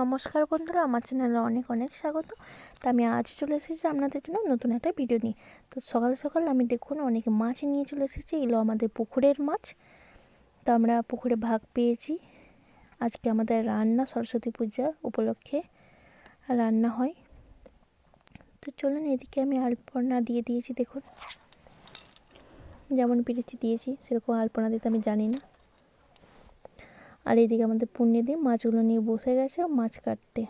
নমস্কার বন্ধুরা, আমার চ্যানেলে অনেক অনেক স্বাগত। তো আমি আজ চলে এসেছি আপনাদের জন্য নতুন একটা ভিডিও নিয়ে। তো সকাল সকাল আমি দেখুন অনেক মাছ নিয়ে চলে এসেছি এগুলো আমাদের পুকুরের মাছ। তো আমরা পুকুরে ভাগ পেয়েছি। আজকে আমাদের রান্না সরস্বতী পূজা উপলক্ষে রান্না হয়। তো চলুন এদিকে আমি আলপনা দিয়ে দিয়েছি দেখুন। যেমন পেরেছি দিয়েছি, সেরকম আলপনা দিতে আমি জানি না। আর এইদিকে আমাদের পুণ্যদি মাছগুলো নিয়ে বসে গেছে মাছ কাটতে।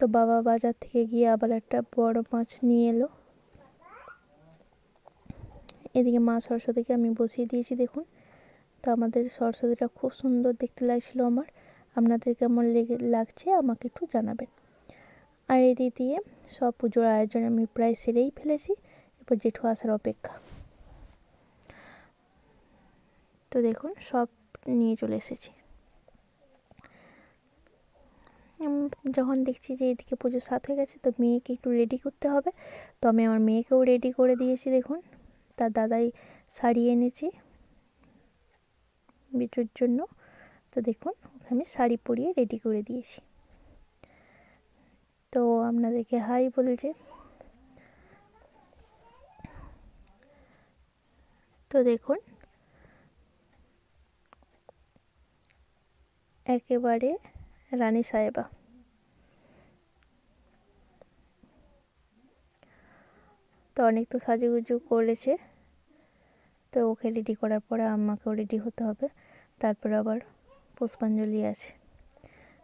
তো বাবা বাজার থেকে গিয়ে আবার একটা বড় মাছ নিয়ে এলো। এদিকে মা সরস্বতীকে আমি বসিয়ে দিয়েছি দেখুন। তো আমাদের সরস্বতীটা খুব সুন্দর দেখতে লাগছিল আমার। আপনাদের কেমন লেগে, লাগছে আমাকে একটু জানাবেন। আর এদিক দিয়ে সব পুজোর আয়োজন আমি প্রায় সেরেই ফেলেছি। এরপর জেঠু আসার অপেক্ষা। তো দেখুন সব নিয়ে চলে এসেছি। যখন দেখছি যে এদিকে পুজো সাত হয়ে গেছে, তো মেয়েকে একটু রেডি করতে হবে। তো আমি আমার মেয়েকেও রেডি করে দিয়েছি দেখুন। তার দাদাই শাড়ি এনেছি বিটুর জন্য। তো দেখুন, ওকে আমি শাড়ি পরিয়ে রেডি করে দিয়েছি। তো আপনাদেরকে হাই বলছে। তো দেখুন একেবারে রানী সাহেবা। তো অনেক তো সাজুগুজু করেছে। তো ওকে রেডি করার পরে আমাকেও রেডি হতে হবে। তারপরে আবার পুষ্পাঞ্জলি আছে।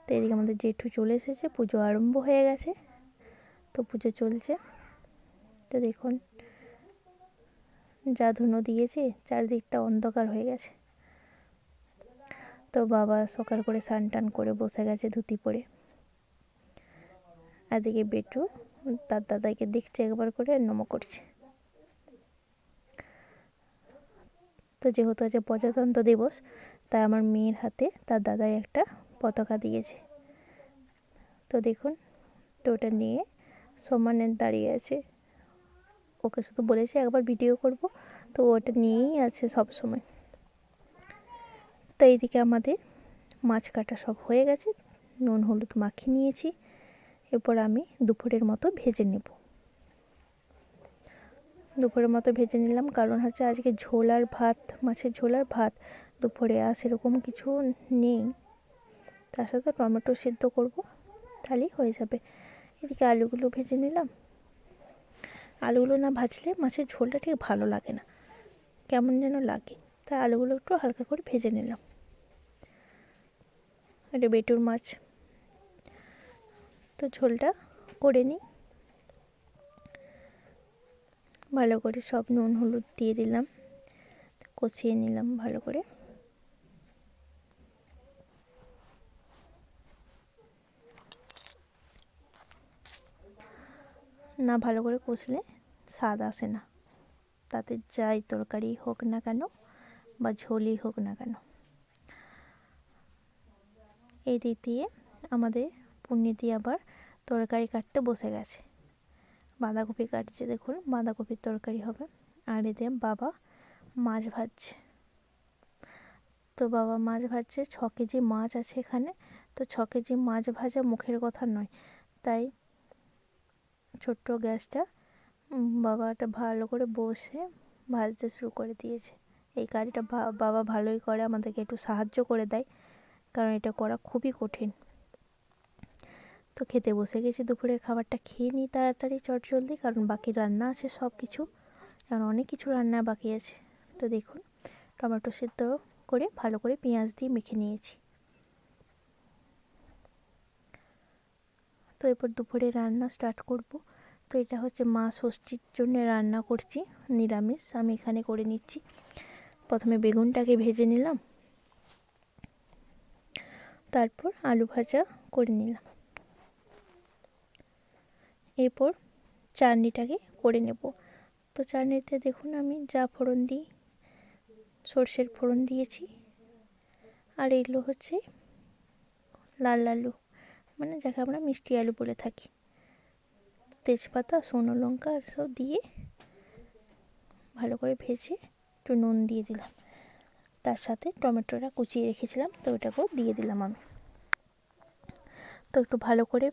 তো এদিকে আমাদের জেঠু চলে এসেছে। পুজো আরম্ভ হয়ে গেছে। তো পুজো চলছে। তো দেখুন যা ধুনো দিয়েছে চারদিকটা অন্ধকার হয়ে গেছে। তো বাবা সকাল করে স্নান টান করে বসে গেছে ধুতি পরে। এদিকে বেটু তার দাদাকে দেখছে একবার করে নমো করছে। তো যেহেতু আছে প্রজাতন্ত্র দিবস, তাই আমার মেয়ের হাতে তার দাদাই একটা পতাকা দিয়েছে। তো দেখুন, তো ওটা নিয়ে সমানে দাঁড়িয়ে আছে। ওকে শুধু বলেছে একবার ভিডিও করব, তো ওটা নিয়েই আছে সব সময়। তো এইদিকে আমাদের মাছ কাটা সব হয়ে গেছে। নুন, হলুদ মাখিয়ে নিয়েছি। এরপর আমি দুপুরের মতো ভেজে নেব। দুপুরের মতো ভেজে নিলাম। কারণ হচ্ছে আজকে ঝোল আর ভাত, মাছের ঝোল আর ভাত দুপুরে আর সেরকম কিছু নেই। তার সাথে টমেটো সিদ্ধ করব। তাহলেই হয়ে যাবে। এদিকে আলুগুলো ভেজে নিলাম। আলুগুলো না ভাজলে মাছের ঝোলটা ঠিক ভালো লাগে না। কেমন যেন লাগে। তাই আলুগুলো একটু হালকা করে ভেজে নিলাম। এটা বেটুর মাছ। তো ঝোলটা করে নিই। ভালো করে সব নুন, হলুদ দিয়ে দিলাম। কষিয়ে নিলাম ভালো করে। না ভালো করে কষলে স্বাদ আসে না। তাতে যাই তরকারি হোক না কেন বা ঝোলই হোক না কেন। এই দিক দিয়ে আমাদের দিয়ে আবার তরকারি কাটতে বসে গেছে। বাঁধাকপি কাটছে, দেখুন বাঁধাকপির তরকারি হবে। আর এতে বাবা মাছ ভাজছে। তো বাবা মাছ ভাজছে, ছ কেজি মাছ আছে এখানে। তো ছ কেজি মাছ ভাজা মুখের কথা নয়। তাই ছোট্ট গ্যাসটা বাবাটা ভালো করে বসে ভাজতে শুরু করে দিয়েছে। এই কাজটা বাবা ভালোই করে, আমাদেরকে একটু সাহায্য করে দেয়। কারণ এটা করা খুবই কঠিন। তো খেতে বসে গেছি, দুপুরের খাবারটা খেয়ে নিই তাড়াতাড়ি চটজলদি কারণ বাকি রান্না আছে সব কিছু কারণ অনেক কিছু রান্না বাকি আছে। তো দেখুন, টমেটো সিদ্ধ করে ভালো করে পেঁয়াজ দিয়ে মেখে নিয়েছি। তো এরপর দুপুরে রান্না স্টার্ট করব। তো এটা হচ্ছে মা ষষ্ঠীর জন্য রান্না করছি, নিরামিষ। আমি এখানে করে নিচ্ছি। প্রথমে বেগুনটাকে ভেজে নিলাম। তারপর আলু ভাজা করে নিলাম। এরপর চাটনিটাকে করে নেব। তো চাটনিতে দেখুন আমি যা ফোড়ন দিই, সর্ষের ফোড়ন দিয়েছি। আর এগুলো হচ্ছে লাল আলু মানে যাকে আমরা মিষ্টি আলু বলে থাকি। তেজপাতা, শুকনো লঙ্কা আর সব দিয়ে ভালো করে ভেজে একটু নুন দিয়ে দিলাম। তার সাথে টমেটোটা কুচিয়ে রেখেছিলাম, তো ওটাকেও দিয়ে দিলাম আমি। তো একটু ভালো করে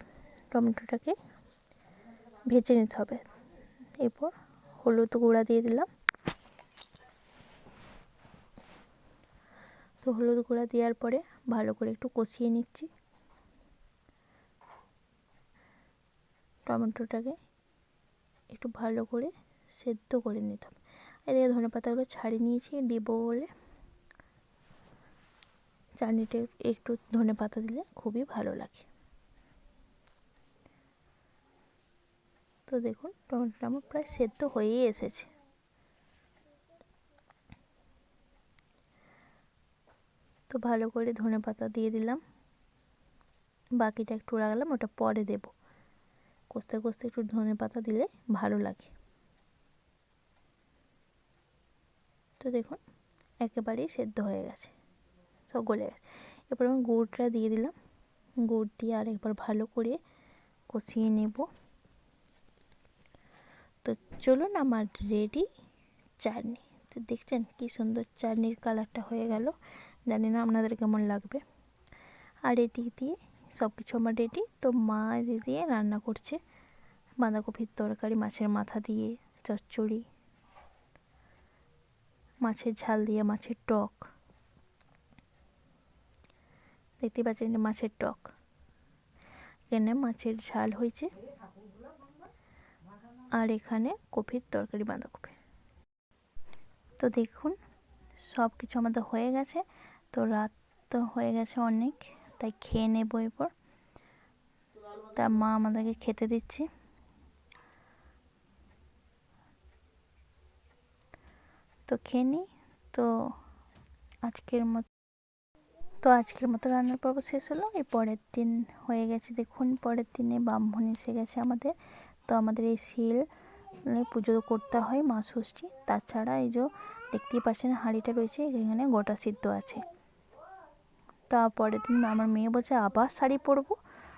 টমেটোটাকে ভেজে নিতে হবে। এরপর হলুদ গুঁড়া দিয়ে দিলাম। তো হলুদ গুঁড়া দেওয়ার পরে ভালো করে একটু কষিয়ে নিচ্ছি। টমেটোটাকে একটু ভালো করে সেদ্ধ করে নিতে হবে। এদিকে ধনে পাতাগুলো ছাড়িয়ে নিয়েছি, দিব বলে। চাটনিতে একটু ধনে পাতা দিলে খুবই ভালো লাগে। তো দেখুন, টমেটোটা আমার প্রায় সেদ্ধ হয়েই এসেছে। তো ভালো করে ধনে পাতা দিয়ে দিলাম। বাকিটা একটু রাখলাম ওটা পরে দেব। কষতে কষতে একটু ধনে পাতা দিলে ভালো লাগে। তো দেখুন, একেবারেই সেদ্ধ হয়ে গেছে, সব গলে গেছে। এরপর আমি গুড়টা দিয়ে দিলাম। গুড় দিয়ে আর একবার ভালো করে কষিয়ে নেব। তো চলুন আমার রেডি চাটনি তো দেখছেন কি সুন্দর চাটনির কালারটা হয়ে গেল। জানি না আপনাদের কেমন লাগবে। আর এদিক দিয়ে সব কিছু আমার রেডি তো মা এদিক দিয়ে রান্না করছে বাঁধাকপির তরকারি, মাছের মাথা দিয়ে চচ্চড়ি, মাছের ঝাল দিয়ে মাছের টক। দেখতে পাচ্ছেন মাছের টক। এখানে মাছের ঝাল হয়েছে। আর এখানে কপির তরকারি, বাঁধাকপি। তো দেখুন সব কিছু আমাদের হয়ে গেছে। তো রাত তো হয়ে গেছে অনেক, তাই খেয়ে নেব এরপর। তা মা আমাদেরকে খেতে দিচ্ছে। তো খেয়ে নিই। তো আজকের মতো তো আজকের মতো রান্নার পর্ব শেষ হলো। এই পরের দিন হয়ে গেছে, দেখুন, পরের দিনে ব্রাহ্মণ এসে গেছে আমাদের। তো আমাদের এই শিল পুজো করতে হয় মা ষষ্ঠী। তাছাড়া এই যে দেখতেই পাচ্ছেন হাঁড়িটা রয়েছে, এখানে গোটা সিদ্ধ আছে। তারপরের দিন আমার মেয়ে বলছে, আবার শাড়ি পরবো?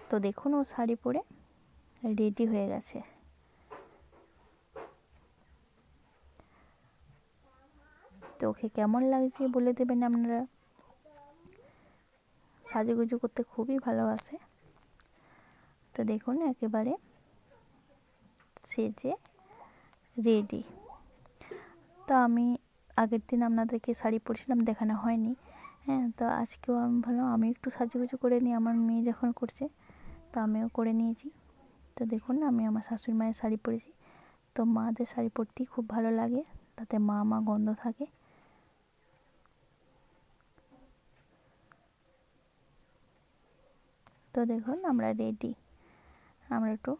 তো দেখুন ও শাড়ি পরে রেডি হয়ে গেছে। তো ওকে কেমন লাগছে বলে দেবেন আপনারা? সাজুগুজু করতে খুবই ভালোবাসে। তো দেখুন একেবারে সেজে রেডি তো আমি আগের দিন আপনাদেরকে শাড়ি পরেছিলাম, দেখানো হয়নি। হ্যাঁ তো আজকেও আমি ভাবলাম আমি একটু সাজুগুজু করে নিই, আমার মেয়ে যখন করছে, তো আমিও করে নিয়েছি। তো দেখুন, আমি আমার শাশুড়ি মায়ের শাড়ি পরেছি। তো মাদের শাড়ি পরতেই খুব ভালো লাগে, তাতে মা মা গন্ধ থাকে। তো দেখুন, আমরা রেডি আমরা একটু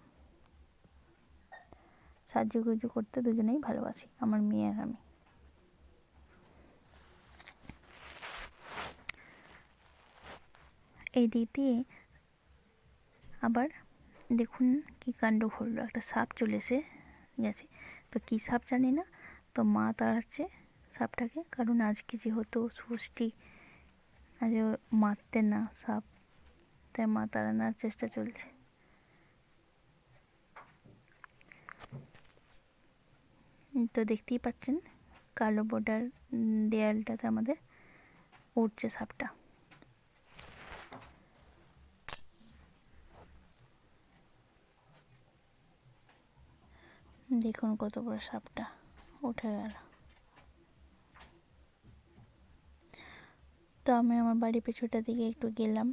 সাজুগুজু করতে দুজনেই ভালোবাসি, আমার মেয়ে আর আমি। এই দিক দিয়ে আবার দেখুন কি কাণ্ড ঘটলো, একটা সাপ চলে এসে গেছে। তো কী সাপ জানি না, তো মা তাড়াচ্ছে সাপটাকে, কারণ আজকে যেহেতু ষষ্ঠী আজ মারতে না সাপ, তাই মা তাড়ানোর চেষ্টা চলছে। তো দেখতেই পাচ্ছেন, কালো বর্ডার দেয়ালটাতে আমাদের উঠছে সাপটা। দেখুন কত বড় সাপটা, উঠে গেল। তো আমি আমার বাড়ির পেছনটার দিকে একটু গেলাম,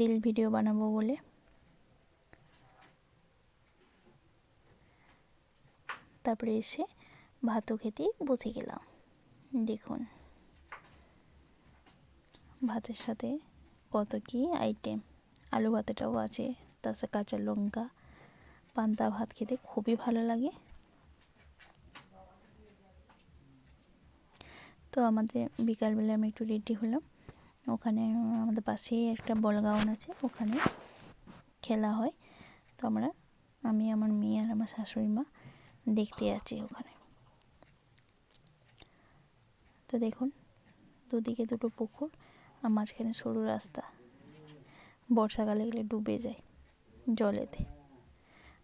রিল ভিডিও বানাবো বলে। তারপরে এসে ভাতও খেতে বসে গেলাম। দেখুন। ভাতের সাথে কত কি আইটেম আলু ভাতেটাও আছে সাথে কাঁচা লঙ্কা, পান্তা ভাত খেতে খুবই ভালো লাগে। তো আমাদের বিকালবেলা আমি একটু রেডি হলাম। ওখানে, আমাদের পাশেই একটা বলগাউন আছে, ওখানে খেলা হয়। তো আমরা, আমি, আমার মেয়ে আর আমার শাশুড়ি মা দেখতে যাচ্ছি ওখানে। তো দেখুন, দুদিকে দুটো পুকুর আর মাঝখানে সরু রাস্তা। বর্ষাকালে গেলে ডুবে যায় জলেতে।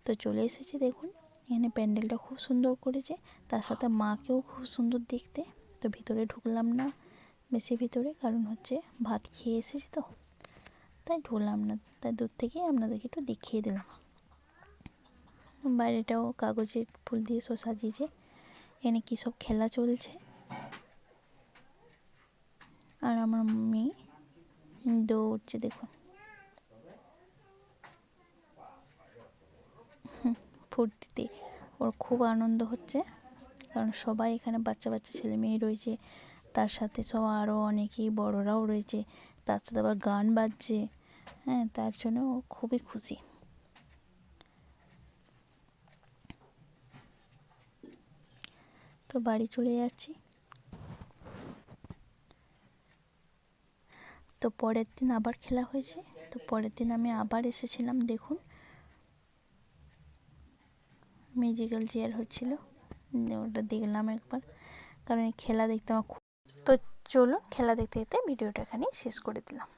তো চলে এসেছি দেখুন, এখানে প্যান্ডেলটা খুব সুন্দর করেছে, তার সাথে মাকেও খুব সুন্দর দেখতে। তো ভিতরে ঢুকলাম না বেশি ভিতরে, কারণ হচ্ছে ভাত খেয়ে এসেছি তো, তাই ঢুকলাম না। তাই দূর থেকেই আপনাদেরকে একটু দেখিয়ে দিলাম। বাইরেটাও কাগজের ফুল দিয়ে সব সাজিয়েছে। এখানে কী সব খেলা চলছে? আর আমার মেয়ে দৌড়ছে, দেখুন। ফুর্তিতে ওর খুব আনন্দ হচ্ছে। কারণ সবাই এখানে বাচ্চা বাচ্চা ছেলে মেয়ে রয়েছে। তার সাথে সব আরও অনেকেই বড়রাও রয়েছে। তার সাথে আবার গান বাজছে। হ্যাঁ তার জন্য ও খুবই খুশি। তো বাড়ি চলে যাচ্ছি। তো পরের দিন আবার খেলা হয়েছে। তো পরের দিন আমি আবার এসেছিলাম, দেখুন। মিউজিক্যাল চেয়ার হচ্ছিল। ওটা দেখলাম একবার। কারণ খেলা দেখতে আমার খুব তো চলুন, খেলা দেখতে দেখতে ভিডিওটা এখানেই শেষ করে দিলাম।